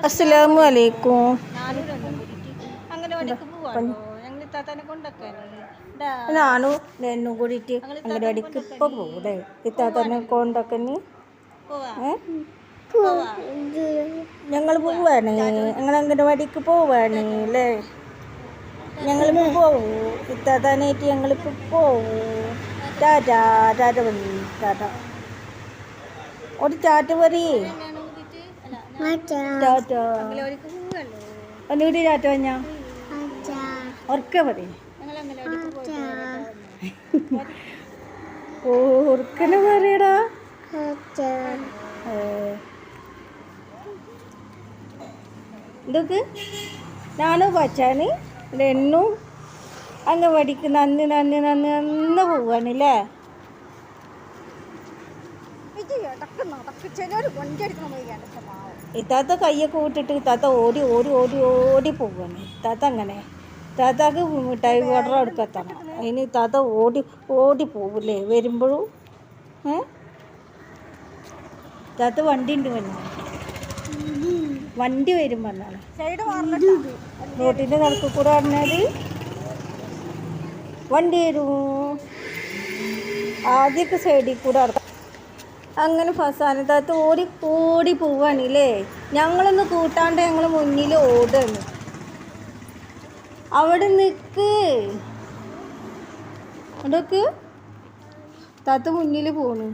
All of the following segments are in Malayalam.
അസ്സലാമു അലൈക്കും ഞങ്ങൾ ഇത്താത്തനെ ഞാനും എന്നും കൂടിയിട്ട് അംഗനവാടിക്ക് ഇപ്പൊ പോകൂടെ ഇത്താത്തന്നെ കൊണ്ടൊക്കെ ഞങ്ങൾ പോവാണ്. ഞങ്ങൾ അംഗനവാടിക്ക് പോവാണ് അല്ലേ ഞങ്ങൾ പോവൂ. ഇത്താത്താനായിട്ട് ഞങ്ങളിപ്പോ പോവൂ. ടാറ്റ ടാറ്റ പറയും ടാറ്റ ഒരു ചാറ്റ് പറയേ ടാറ്റ. ഒന്നുകൂടി ടാറ്റോ പറഞ്ഞാ ഉറക്ക പറയും ഓർക്കനെ പറയടാ ഇതൊക്കെ ഞാനും പച്ചാന് എന്നും അംഗൻവാടിക്ക് നന്ദി നന്ന് നന്ന് നന്ന് പോവാണല്ലേ നടക്ക് ചിലർ ഇത്താത്ത കയ്യൊക്കെ വിട്ടിട്ട് ഇത്താത്ത ഓടി ഓടി ഓടി ഓടി പോവാണ്. ഇത്താത്ത അങ്ങനെ. ഇത്താത്താക്ക് മിഠായി ഓർഡർ എടുക്കത്തണം അതിന് ഇത്താത്ത ഓടി ഓടി പോവില്ലേ? വരുമ്പോഴും ഏ? ഇത്താത്ത വണ്ടി ഉണ്ട് വന്നാണ് വണ്ടി വരും പറഞ്ഞാണ് റോട്ടിന്റെ നടക്ക് കൂടെ പറഞ്ഞാൽ വണ്ടി വരും. ആദ്യമൊക്കെ സൈഡിൽ കൂടെ നടക്കാം അങ്ങനെ ഫസാനത്താത്ത് ഓടി ഓടി പോവാണില്ലേ? ഞങ്ങളൊന്ന് കൂട്ടാണ്ട് ഞങ്ങൾ മുന്നിൽ ഓടുന്നു അവിടെ നിൽക്ക് അതൊക്കെ താത്ത മുന്നിൽ പോണു.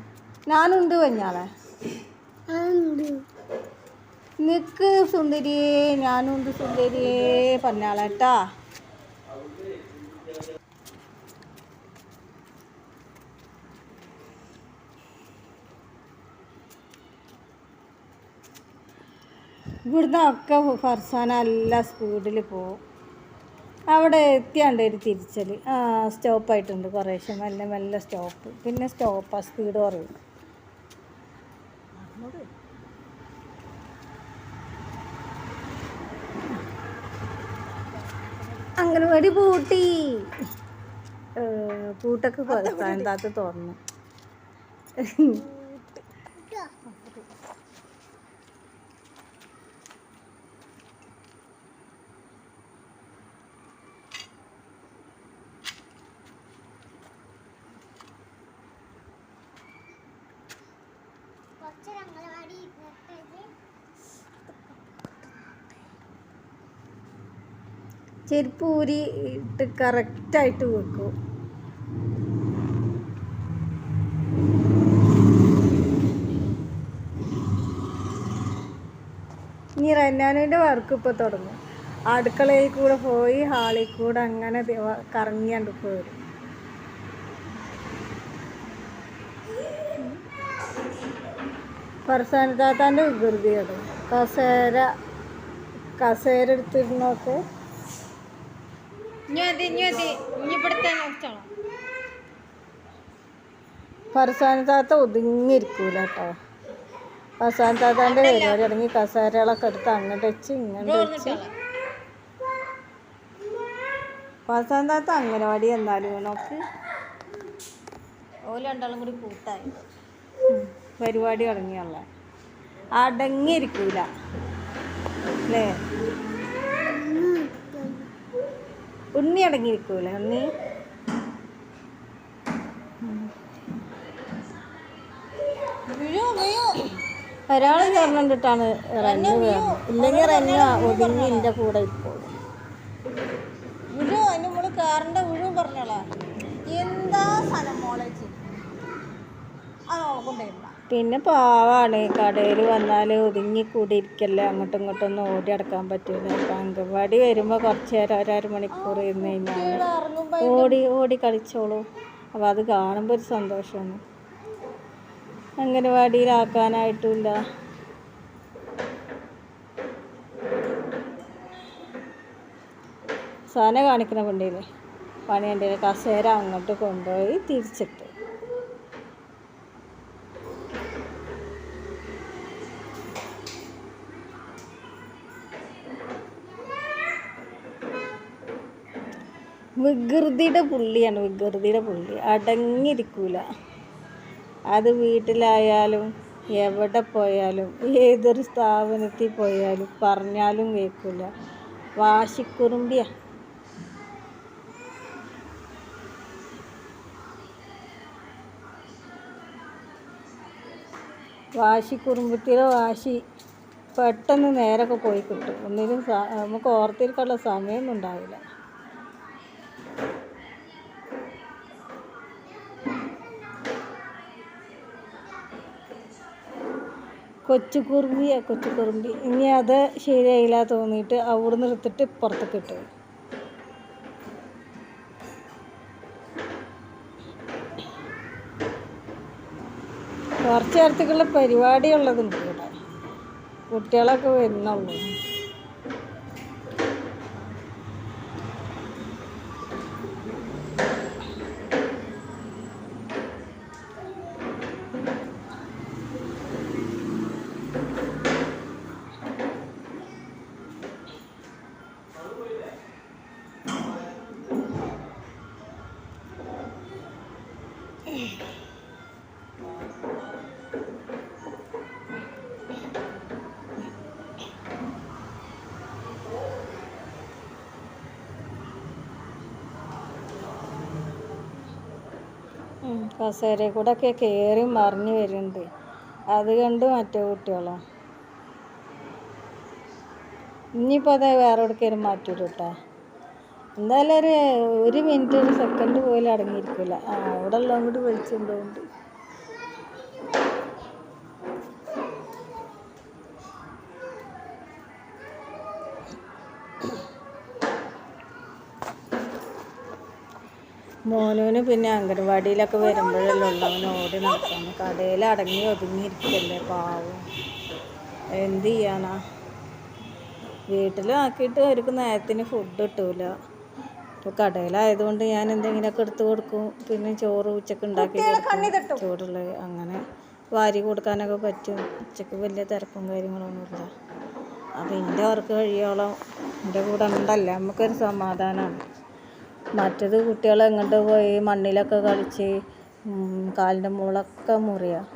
ഞാനുണ്ട് വഞ്ഞാളെ. നിക്ക് സുന്ദരിയേ ഞാനുണ്ട് സുന്ദരിയേ പറഞ്ഞാളേട്ടാ ഇവിടുന്ന് ഒക്കെ ഫർസാന നല്ല സ്പീഡിൽ പോവും. അവിടെ എത്തിയാണ്ട് ഒരു തിരിച്ചൽ ആ സ്റ്റോപ്പായിട്ടുണ്ട് കുറേശ്ശെ. മെല്ലെ മെല്ലെ സ്റ്റോപ്പ്. പിന്നെ സ്റ്റോപ്പാ സ്പീഡ് കുറയും. അംഗനവാടി പൂട്ടി. പൂട്ടൊക്കെ പൂട്ടൊക്കെ താത്ത തുറന്നു. ചെരുപ്പ് ഊരി ഇട്ട് കറക്റ്റായിട്ട് വെക്കും. ഇനി റന്നാനുവിന്റെ വർക്ക് ഇപ്പോൾ തുടങ്ങും. അടുക്കളയിൽ കൂടെ പോയി ഹാളിൽ കൂടെ അങ്ങനെ കറങ്ങിയാണ്ട് പോരും. ഫർസാൻ താത്താന്റെ വികൃതിയാണ്. കസേര കസേര എടുത്തിരുന്നൊക്കെ ഫർസാൻ താത്ത ഒതുങ്ങിയിരിക്കൂല കേട്ടോ ഫർസാൻ താത്താന്റെ പരിപാടി ഇറങ്ങി കസേരകളൊക്കെ എടുത്ത് അങ്ങോട്ട് വെച്ച് ഇങ്ങോട്ട് വെച്ച്. ഫർസാൻ താത്ത അംഗനവാടി എന്നാലും നോക്ക്. ഓൽ രണ്ടാളും കൂടി കൂട്ടായി. പരിപാടി തുടങ്ങിയുള്ള. അടങ്ങിയിരിക്കൂല. അല്ലേ? ഉണ്ണി അടങ്ങിയിരിക്കൂല ഉണ്ണി? ഒരാൾ ചേർന്നിട്ടാണ് റന്നു വേണം ഇല്ലെങ്കിൽ റന്നു ഒതുങ്ങി എന്റെ കൂടെ ഇപ്പോൾ വിഴു അതിന് വിഴു പറഞ്ഞോളാ. എന്താ സ്ഥലം മോളെ ആ കൊണ്ടുവരുന്ന? പിന്നെ പാവാണ്. കടയിൽ വന്നാൽ ഒതുങ്ങി കൂടി ഇരിക്കല്ലേ അങ്ങോട്ടും ഇങ്ങോട്ടും ഒന്നും ഓടി അടക്കാൻ പറ്റൂല. അപ്പം അംഗൻവാടി വരുമ്പോൾ കുറച്ച് നേരം ഒരര മണിക്കൂർ ഇരുന്ന് കഴിഞ്ഞാൽ ഓടി ഓടി കളിച്ചോളൂ. അപ്പോൾ അത് കാണുമ്പോൾ ഒരു സന്തോഷമാണ് അംഗനവാടിയിലാക്കാനായിട്ടില്ല സാധനം കാണിക്കുന്ന വണ്ടിയില്ലേ പണി കണ്ടില്ല കസേര അങ്ങോട്ട് കൊണ്ടുപോയി തിരിച്ചിട്ട്. വികൃതിയുടെ പുള്ളിയാണ് വികൃതിയുടെ പുള്ളി. അടങ്ങിയിരിക്കൂല. അത് വീട്ടിലായാലും എവിടെ പോയാലും ഏതൊരു സ്ഥാപനത്തിൽ പോയാലും പറഞ്ഞാലും കേൾക്കില്ല വാശിക്കുറുമ്പിയ. വാശി കുറുമ്പത്തിയുടെ വാശി പെട്ടെന്ന് നേരൊക്കെ പോയി കിട്ടും. ഒന്നിനും നമുക്ക് ഓർത്തിരിക്കാനുള്ള സമയമൊന്നും ഉണ്ടാവില്ല. കൊച്ചു കുറുമ്പിയാ കൊച്ചു കുറുമ്പി ഇനി അത് ശരിയായില്ല തോന്നിയിട്ട് അവിടുന്ന് എടുത്തിട്ട് പുറത്തേക്ക് ഇട്ടു. കുറച്ച് നേരത്തേക്കുള്ള പരിപാടി ഉള്ളതുണ്ട് ഇവിടെ. കുട്ടികളൊക്കെ വരുന്നുള്ളൂ. കസേരയിൽ കൂടെ ഒക്കെ കയറി മറിഞ്ഞു വരുന്നുണ്ട്. അത് കണ്ട് മറ്റേ കുട്ടികളോ? ഇനിയിപ്പോൾ അത് വേറെ എവിടേക്കും മാറ്റൂല കേട്ടോ എന്തായാലും ഒരു ഒരു മിനിറ്റ് ഒരു സെക്കൻഡ് പോലും അടങ്ങിയിരിക്കില്ല ആ അവിടെ ഉള്ളതും കൂടി വിളിച്ചുകൊണ്ടുണ്ട് മോനുവിന് പിന്നെ അംഗൻവാടിയിലൊക്കെ വരുമ്പോഴല്ലേ അവൻ ഓടി നടക്കുന്നു കടയിൽ അടങ്ങി ഒതുങ്ങിയിരിക്കല്ലേ പാവം. എന്ത് ചെയ്യാനാ? വീട്ടിലാക്കിയിട്ട് അവർക്ക് നേരത്തിന് ഫുഡ് കിട്ടൂല. ഇപ്പോൾ കടയിലായതുകൊണ്ട് ഞാൻ എന്തെങ്കിലുമൊക്കെ എടുത്ത് കൊടുക്കും. പിന്നെ ചോറ് ഉച്ചയ്ക്ക് ഉണ്ടാക്കി കൊടുക്കും. ചൂടുള്ളത് അങ്ങനെ വാരി കൊടുക്കാനൊക്കെ പറ്റും. ഉച്ചയ്ക്ക് വലിയ തിരക്കും കാര്യങ്ങളൊന്നുമില്ല. അപ്പോൾ എന്റെ വർക്ക് കഴിയോളം എന്റെ കൂടെ ഉണ്ടല്ലേ? നമുക്കൊരു സമാധാനമാണ് മറ്റത് കുട്ടികൾ എങ്ങോട്ട് പോയി? മണ്ണിലൊക്കെ കളിച്ച് കാലിന്റെ മുകളൊക്കെ മുറിയാണ്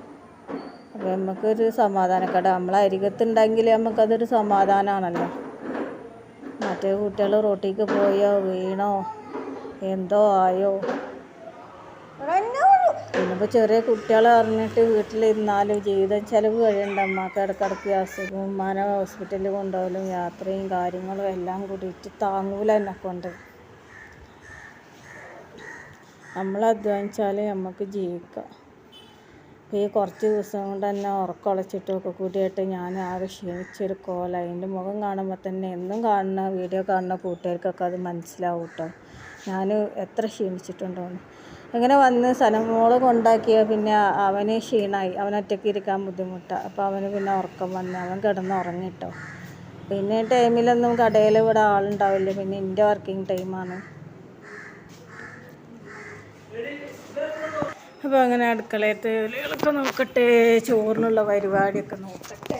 അപ്പോൾ നമുക്കൊരു സമാധാനക്കേട്. നമ്മളെ അരികത്തുണ്ടെങ്കിൽ നമുക്കതൊരു സമാധാനമാണല്ലോ മറ്റേ കുട്ടികൾ റോട്ടിക്ക് പോയോ വീണോ എന്തോ ആയോ? പിന്നിപ്പോൾ ചെറിയ കുട്ടികളെ അറിഞ്ഞിട്ട് വീട്ടിലിരുന്നാലും ജീവിതം ചിലവ് കഴിയണ്ട. അമ്മയ്ക്ക് ഇടക്കിടക്ക് അസുഖം ഉമ്മാനെ ഹോസ്പിറ്റലിൽ കൊണ്ടുപോകലും യാത്രയും കാര്യങ്ങളും എല്ലാം കൂടിയിട്ട് താങ്ങൂല എന്നെ കൊണ്ട് നമ്മൾ അധ്വാനിച്ചാലേ നമുക്ക് ജീവിക്കാം. ഈ കുറച്ച് ദിവസം കൊണ്ട് തന്നെ ഉറക്കൊളച്ചിട്ടൊക്കെ ഒക്കെ കൂടിയായിട്ട് ഞാൻ ആകെ ക്ഷീണിച്ചൊരു കോല. അതിന്റെ മുഖം കാണുമ്പോൾ തന്നെ എന്നും കാണുന്ന വീഡിയോ കാണുന്ന കൂട്ടുകാർക്കൊക്കെ അത് മനസ്സിലാവും കേട്ടോ ഞാൻ എത്ര ക്ഷീണിച്ചിട്ടുണ്ടോ അങ്ങനെ വന്ന് സനമോൾ കൊണ്ടാക്കിയ പിന്നെ അവന് ക്ഷീണമായി അവൻ ഒറ്റയ്ക്ക് ഇരിക്കാൻ ബുദ്ധിമുട്ടാണ് അപ്പോൾ അവന് പിന്നെ ഉറക്കം വന്ന് അവൻ കിടന്ന് ഉറങ്ങിട്ടോ. പിന്നെ ടൈമിലൊന്നും കടയിൽ ഇവിടെ ആളുണ്ടാവില്ല. പിന്നെ എന്റെ വർക്കിംഗ് ടൈമാണ് അപ്പോൾ അങ്ങനെ അടുക്കളയത്തെ ജോലികളൊക്കെ നോക്കട്ടെ ചോറിനുള്ള പരിപാടിയൊക്കെ നോക്കട്ടെ.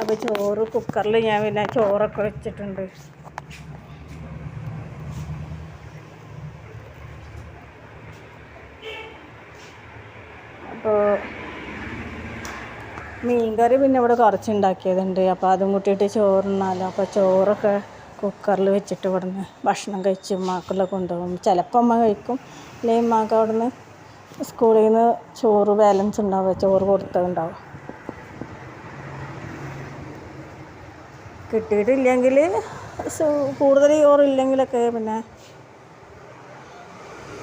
അപ്പോൾ ചോറ് കുക്കറിൽ ഞാൻ പിന്നെ ചോറൊക്കെ വെച്ചിട്ടുണ്ട്. അപ്പോൾ മീൻകറി പിന്നെ ഇവിടെ കുറച്ചുണ്ടാക്കിയതുണ്ട്. അപ്പോൾ അതും കൂട്ടിയിട്ട് ചോറുണ്ണാലോ അപ്പോൾ ചോറൊക്കെ കുക്കറിൽ വെച്ചിട്ട് ഇവിടുന്ന് ഭക്ഷണം കഴിച്ച് ഉമ്മാക്കുള്ള കൊണ്ടുപോകും. ചിലപ്പോൾ അമ്മ കഴിക്കും. അല്ലെങ്കിൽ ഉമ്മാക്ക് അവിടുന്ന് സ്കൂളിൽ നിന്ന് ചോറ് ബാലൻസ് ഉണ്ടാവുക ചോറ് കൊടുത്തതുണ്ടാവും കിട്ടിയിട്ടില്ലെങ്കിൽ കൂടുതൽ ചോറില്ലെങ്കിലൊക്കെ പിന്നെ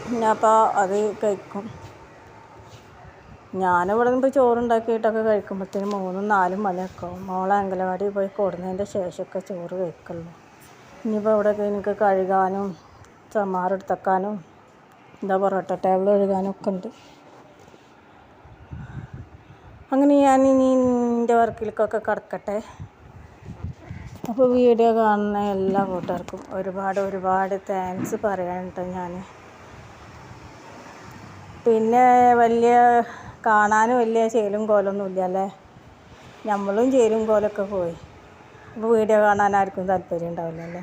പിന്നെ അപ്പോൾ അത് കഴിക്കും. ഞാനിവിടെ നിന്ന് ഇപ്പോൾ ചോറുണ്ടാക്കിയിട്ടൊക്കെ കഴിക്കുമ്പോഴത്തേനും മൂന്നും നാലും മണിയൊക്കെ ആവും. മോളെ അങ്കലവാടി പോയി കൊടുന്നതിന്റെ ശേഷമൊക്കെ ചോറ് കഴിക്കുള്ളൂ. ഇനിയിപ്പോൾ ഇവിടെയൊക്കെ എനിക്ക് കഴുകാനും ചമാറെടുത്തക്കാനും എന്താ പൊറോട്ട ടേബിൾ കഴുകാനും ഒക്കെ ഉണ്ട്. അങ്ങനെ ഞാൻ ഇനി എന്റെ വർക്കിലേക്കൊക്കെ കിടക്കട്ടെ. അപ്പോൾ വീഡിയോ കാണുന്ന എല്ലാ കൂട്ടുകാർക്കും ഒരുപാട് ഒരുപാട് താങ്ക്സ് പറയാനുണ്ട് ഞാൻ പിന്നെ വലിയ കാണാനും വലിയ ചേലും കോലൊന്നുമില്ല അല്ലേ? നമ്മളും ചേലും കോലൊക്കെ പോയി. അപ്പോൾ വീഡിയോ കാണാൻ ആർക്കും താല്പര്യം ഉണ്ടാവില്ലല്ലേ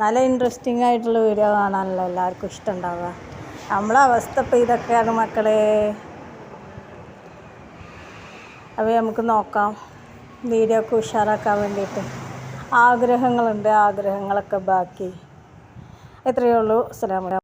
നല്ല ഇൻട്രസ്റ്റിംഗ് ആയിട്ടുള്ള വീഡിയോ കാണാനല്ലോ എല്ലാവർക്കും ഇഷ്ടം ഉണ്ടാവുക. നമ്മളെ അവസ്ഥ ഇപ്പം ഇതൊക്കെയാണ് മക്കളെ. അവ നമുക്ക് നോക്കാം. വീഡിയോ ഒക്കെ ഉഷാറാക്കാൻ വേണ്ടിയിട്ട്. ആഗ്രഹങ്ങളുണ്ട് ആഗ്രഹങ്ങളൊക്കെ ബാക്കി. എത്രയേ ഉള്ളൂ. അസ്സലാമു അലൈക്കും.